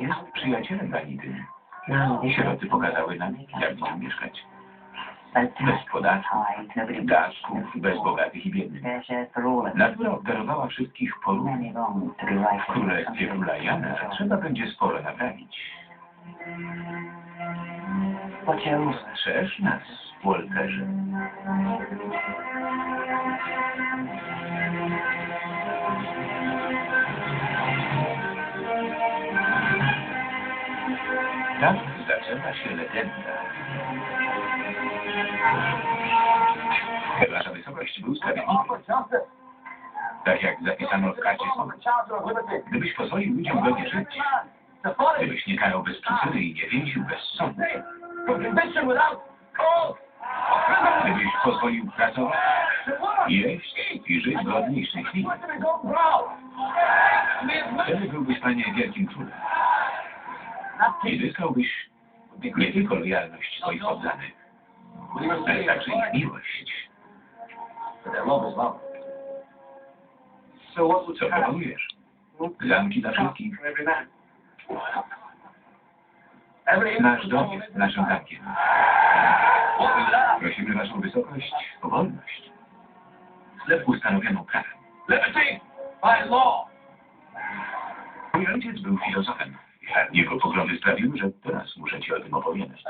jest przyjacielem Anity. Sieroty pokazały nam, jak nim mieszkać. Bez podatku, datków, bez bogatych i biednych. Natura obdarowała wszystkich porównie. W królestwie króla Jana trzeba będzie sporo naprawić. Strzeż nas, Wolterze. Tak zaczęła się legenda. Wasza wysokość był sprawiedliwy. Tak jak zapisano w karcie. Gdybyś pozwolił ludziom godnie żyć, gdybyś nie karał bez przyczyny i nie więził bez sądu, gdybyś pozwolił pracować, jeść i żyć godnie i szczęśliwie, wtedy byłbyś, panie, wielkim królem. I zyskałbyś nie tylko lojalność swoich poddanych, ale także ich miłość. Co proponujesz? Zamki dla wszystkich? Nasz dom jest naszym zamkiem. Prosimy Waszą wysokość o wolność. Ustanowioną prawem. Mój ojciec był filozofem. Sprawiły, że teraz muszę Ci o tym opowiadać.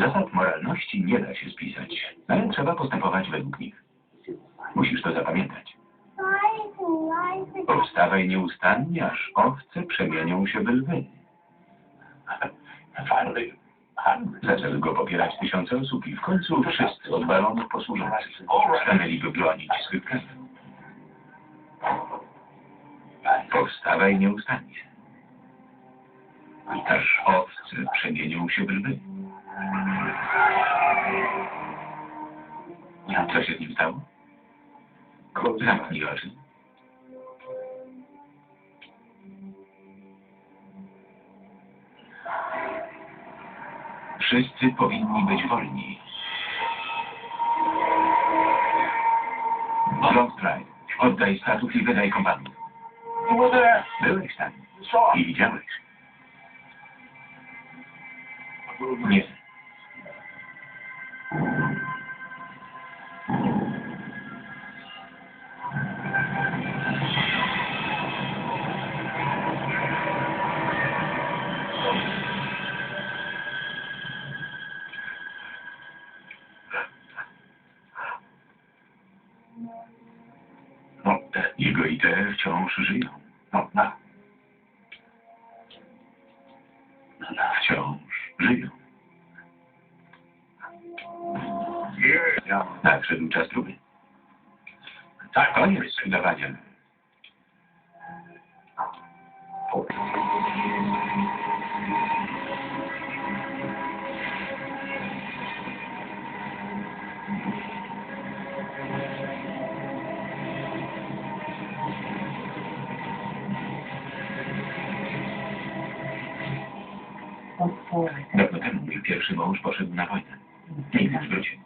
Zasad moralności nie da się spisać, ale trzeba postępować według nich. Musisz to zapamiętać. Powstawaj nieustannie, aż owce przemienią się w lwy. Zaczęły go popierać tysiące osób i w końcu wszyscy od baronów posłużących stanęliby bronić swych praw. Powstawaj nieustannie. Aż owce przemienią się w lwy. Co się z nim stało? Zamknij oczy. Wszyscy powinni być wolni. Pride, oddaj statut i wydaj kompanów. Byłeś tam i widziałeś. Nie. No, jego idee wciąż żyją. No, no. Wciąż żyją. Nadszedł czas próby. Tak, koniec z udawaniem. Dawno temu mój pierwszy mąż poszedł na wojnę. Nigdy nie wrócił.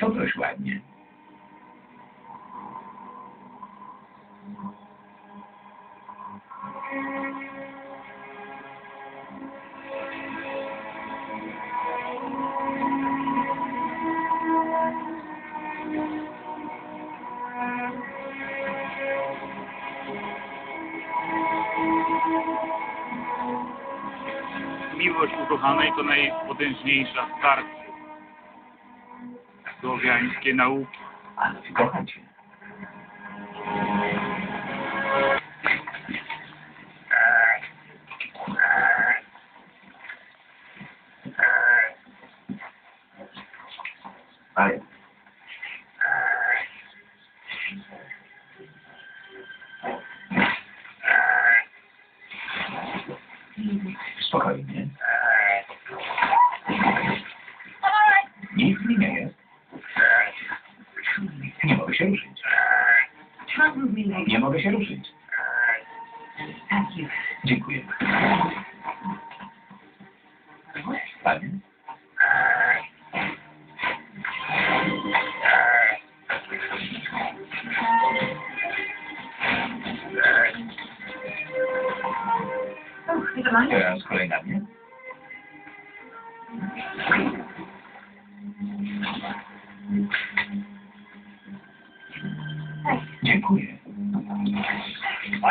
Co dość ładnie. Miłość ukochanej to najpotężniejsza starcie. Słowiańskie nauki. Ale kocham cię. Spokojnie. Nic mi nie jest. Nie mogę się ruszyć. Nie mogę się ruszyć. Dziękuję. Panie? Yeah. Thank you.